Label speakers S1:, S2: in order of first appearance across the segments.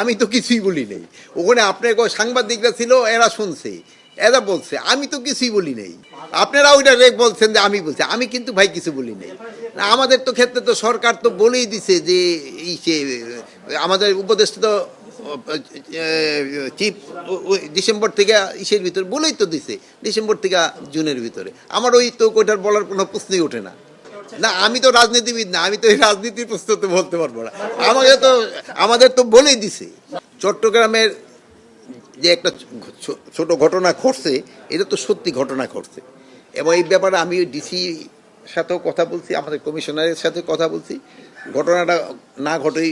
S1: আমি তো কিছুই বলি নাই। ওখানে আপনার সাংবাদিকরা ছিল, এরা শুনছে। এরা বলছে, আমি তো কিছুই বলি নাই। আপনারা ওইটা বলছেন যে আমি বলছি। আমি কিন্তু ভাই কিছু বলি নাই। আমাদের তো ক্ষেত্রে তো সরকার তো বলেই দিছে যে এই সে আমাদের উপদেষ্টা তো চিফ ডিসেম্বর থেকে ইসের ভিতরে বলেই তো দিছে, ডিসেম্বর থেকে জুনের ভিতরে। আমার ওই তো ওইটার বলার কোনো প্রশ্নই ওঠে না। না, আমি তো রাজনীতিবিদ না, আমি তো এই রাজনীতির প্রশ্ন তো বলতে পারব না। আমাকে তো, আমাদের তো বলেই দিছে। চট্টগ্রামের যে একটা ছোট ঘটনা ঘটছে, এটা তো সত্যি ঘটনা ঘটছে। এবং এই ব্যাপারে আমি ডিসি সাথেও কথা বলছি, আমাদের কমিশনারের সাথে কথা বলছি। ঘটনাটা না ঘটেই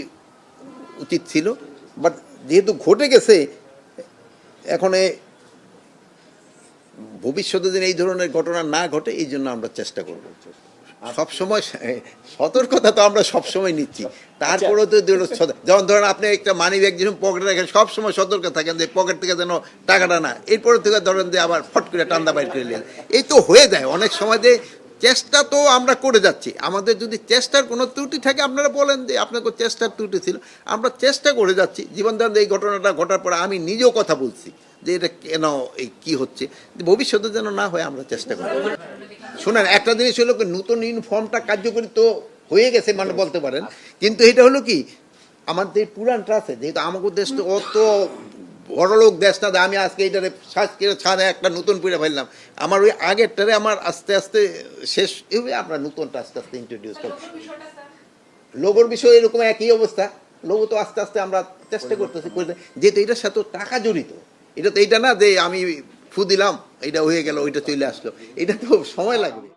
S1: উচিত ছিল। বাট যেহেতু ঘটে গেছে, এখন ভবিষ্যতে যেন এই ধরনের ঘটনা না ঘটে, এই জন্য আমরা চেষ্টা করব। সবসময় সতর্কতা তো আমরা সবসময় নিচ্ছি। তারপরেও তো যেমন ধরেন আপনি একটা মানি ব্যাগ যেরকম পকেটে রাখেন সবসময় সতর্ক থাকেন যে পকেট থেকে যেন টাকাটা না এরপরে থেকে ধরেন যে আবার ফট করে টান্দা বাইর করে নিলেন। এই তো হয়ে যায়। অনেক সময় যে চেষ্টা তো আমরা করে যাচ্ছি। আমাদের যদি চেষ্টার কোনো ত্রুটি থাকে আপনারা বলেন যে আপনাকে চেষ্টার ত্রুটি ছিল। আমরা চেষ্টা করে যাচ্ছি। জীবন দান এই ঘটনাটা ঘটার পরে আমি নিজেও কথা বলছি। যে এটা কেন এই কি হচ্ছে? ভবিষ্যতে যেন না হয়, আমরা চেষ্টা করি। শোনেন, একটা জিনিস হলো নতুন ইউনিফর্মটা কার্যকরী তো হয়ে গেছে মানে বলতে পারেন। কিন্তু এটা হলো কি, আমাদের পুরানটা আছে যেহেতু আমাদের দেশ তো অত বড়লোক দেশ না যে আমি আজকে এইটারে শ্বাস করে ছাড়ে একটা নতুন পিড়ে ফেললাম। আমার ওই আগেরটারে আমার আস্তে আস্তে শেষ হবে আমরা নতুনটা আস্তে আস্তে ইন্ট্রোডিউস করব লোগোর বিষয়ে এরকম একই অবস্থা, লোগো তো আস্তে আস্তে আমরা চেষ্টা করতেছি করে যেহেতু এটার সাথে টাকা জড়িত। এটা তো এইটা না যে আমি ফু দিলাম এটা হয়ে গেল, ওইটা চলে আসলো। এটা তো সময় লাগবে।